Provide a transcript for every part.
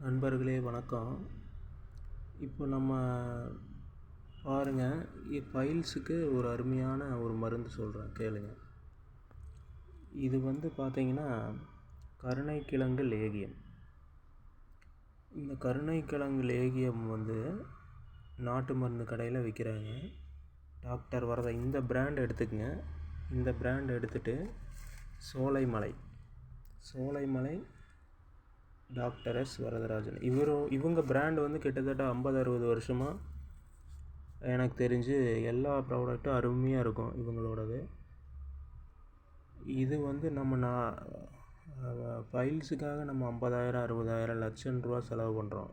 நண்பர்களே வணக்கம். இப்போ நம்ம பாருங்கள் பைல்ஸுக்கு ஒரு அருமையான ஒரு மருந்து சொல்கிறேன் கேளுங்க. இது வந்து பார்த்திங்கன்னா கருணைக்கிழங்கு லேகியம். இந்த கருணைக்கிழங்கு லேகியம் வந்து நாட்டு மருந்து கடையில் விற்கிறாங்க டாக்டர் வரதை இந்த பிராண்ட் எடுத்துக்கங்க. இந்த பிராண்ட் எடுத்துகிட்டு Solaimalai. Solaimalai doctor S Varadarajan. இவரும் இவங்க பிராண்ட் வந்து கிட்டத்தட்ட ஐம்பது அறுபது வருஷமாக எனக்கு தெரிஞ்சு எல்லா ப்ராடக்ட்டும் அருமையாக இருக்கும் இவங்களோடது. இது வந்து நம்ம நான் ஃபைல்ஸுக்காக நம்ம ஐம்பதாயிரம் அறுபதாயிரம் லட்சம் ரூபா செலவு பண்ணுறோம்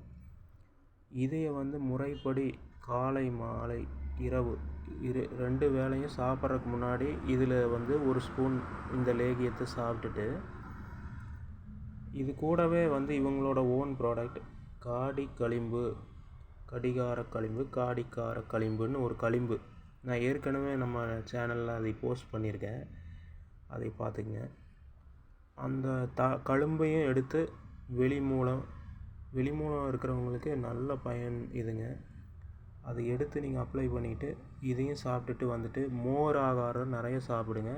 இதையை வந்து முறைப்படி காலை மாலை இரவு இரு ரெண்டு வேளையும் சாப்பிட்றதுக்கு முன்னாடி இதில் வந்து ஒரு ஸ்பூன் இந்த லேகியத்தை சாப்பிட்டுட்டு இது கூடவே வந்து இவங்களோட ஓன் ப்ராடக்ட் காடி களிம்பு கடிகார களிம்பு காடிக்கார களிம்புன்னு ஒரு களிம்பு. நான் ஏற்கனவே நம்ம சேனலில் அதை போஸ்ட் பண்ணியிருக்கேன். அதை பார்த்துக்குங்க. அந்த த கழும்பையும் எடுத்து வெளி மூலம் வெளி மூலம் இருக்கிறவங்களுக்கு நல்ல பயன் இதுங்க. அதை எடுத்து நீங்கள் அப்ளை பண்ணிவிட்டு இதையும் சாப்பிட்டுட்டு வந்துட்டு மோர் ஆகாரம் நிறைய சாப்பிடுங்க.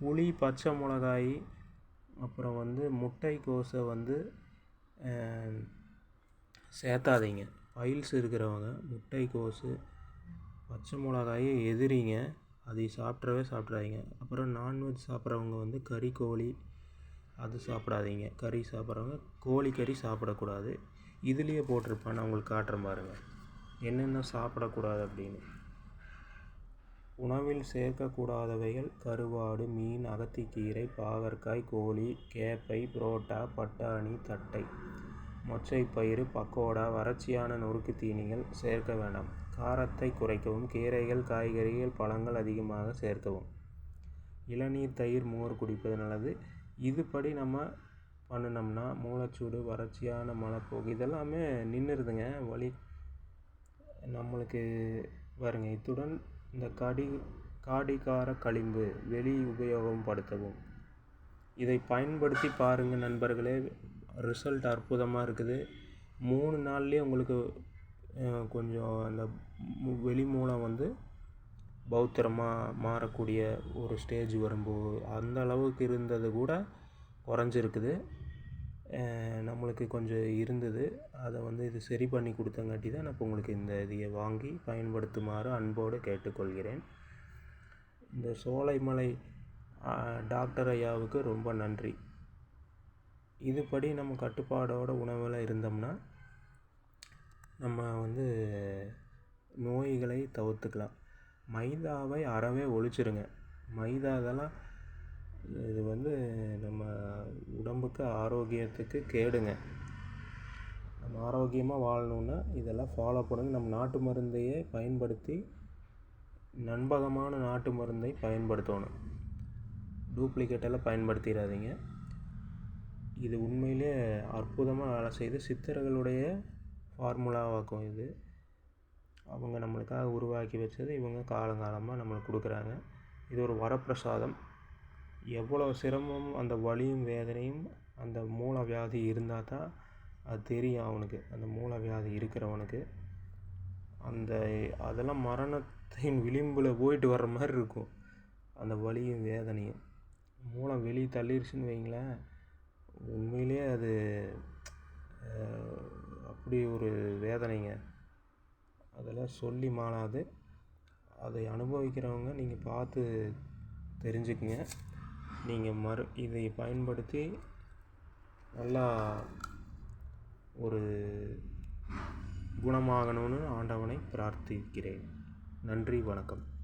புளி பச்சை மிளகாய் அப்புறம் வந்து முட்டைக்கோஸை வந்து சேர்த்தாதீங்க. பைல்ஸ் இருக்கிறவங்க முட்டைக்கோஸு பச்சை மிளகாயை எதிரிங்க அதை சாப்பிட்றவே சாப்பிட்றாதீங்க அப்புறம் நான்வெஜ் சாப்பிட்றவங்க வந்து கறி கோழி அது சாப்பிடாதீங்க. கறி சாப்பிட்றவங்க கோழி கறி சாப்பிடக்கூடாது. இதுலேயே போட்டிருப்பேன் நான் உங்களுக்கு காட்டுறேன் பாருங்கள் என்னென்ன சாப்பிடக்கூடாது அப்படின்னு. உணவில் சேர்க்கக்கூடாதவைகள் கருவாடு மீன் அகத்திக்கீரை பாகற்காய் கோழி கேப்பை புரோட்டா பட்டாணி தட்டை மொச்சைப்பயிறு பக்கோடா வறட்சியான நொறுக்கு தீனிகள் சேர்க்க வேண்டாம். காரத்தை குறைக்கவும் கீரைகள் காய்கறிகள் பழங்கள் அதிகமாக சேர்க்கவும். இளநீர் தயிர் மோர் குடிப்பது நல்லது. இதுபடி நம்ம பண்ணினோம்னா மூளைச்சூடு வறட்சியான மலைப்போக்கு இதெல்லாமே நின்றுடுதுங்க. வழி நம்மளுக்கு வருங்க. இத்துடன் இந்த கடி காடிகார களிம்பு வெளி உபயோகப்படுத்தவும். இதை பயன்படுத்தி பாருங்கள் நண்பர்களே ரிசல்ட் அற்புதமாக இருக்குது. மூணு நாள்லேயே உங்களுக்கு கொஞ்சம் அந்த வெளி மூலம் வந்து பௌத்திரமாக மாறக்கூடிய ஒரு ஸ்டேஜ் வரும்போது அந்த அளவுக்கு இருந்தது கூட குறைஞ்சிருக்குது. நம்மளுக்கு கொஞ்சம் இருந்தது. அதை வந்து இது சரி பண்ணி கொடுத்தங்காட்டி தான் நான் இப்போ உங்களுக்கு இந்த இதையை வாங்கி பயன்படுத்துமாறு அன்போடு கேட்டுக்கொள்கிறேன். இந்த சோலைமலை டாக்டர் ஐயாவுக்கு ரொம்ப நன்றி. இதுபடி நம்ம கட்டுப்பாடோட உணவில் இருந்தோம்னா நம்ம வந்து நோய்களை தவிர்த்துக்கலாம். மைதாவை அறவே ஒழிச்சிருங்க. மைதா இதெல்லாம் இது வந்து நம்ம உடம்புக்கு ஆரோக்கியத்துக்கு கேடுங்க. நம்ம ஆரோக்கியமாக வாழணுன்னா இதெல்லாம் ஃபாலோ பண்ணுங்க நம்ம நாட்டு மருந்தையே பயன்படுத்தி நண்பகமான நாட்டு மருந்தை பயன்படுத்தணும். டூப்ளிகேட்டெல்லாம் பயன்படுத்திடாதீங்க. இது உண்மையிலே அற்புதமாக வேலை செய்து சித்தர்களுடைய ஃபார்முலாவாக்கும் இது. அவங்க நம்மளுக்காக உருவாக்கி வச்சது இவங்க காலங்காலமாக நம்மளுக்கு கொடுக்குறாங்க. இது ஒரு வரப்பிரசாதம். எவ்வளோ சிரமம் அந்த வலியும் வேதனையும் அந்த மூல வியாதி இருந்தால் தான் அது தெரியும் அவனுக்கு. அந்த மூல வியாதி இருக்கிறவனுக்கு. அந்த அதெல்லாம் மரணத்தின் விளிம்பில் போயிட்டு வர்ற மாதிரி இருக்கும். அந்த வலியும் வேதனையும். மூலம் வெளியே தள்ளிருச்சுன்னு வைங்களேன். உண்மையிலே அது அப்படி ஒரு வேதனைங்க. அதெல்லாம் சொல்லி மாறாது. அதை அனுபவிக்கிறவங்க நீங்கள் பார்த்து தெரிஞ்சுக்குங்க. நீங்கள் மறு இதை பயன்படுத்தி நல்லா ஒரு குணமாகணும்னு ஆண்டவனை பிரார்த்திக்கிறேன். நன்றி வணக்கம்.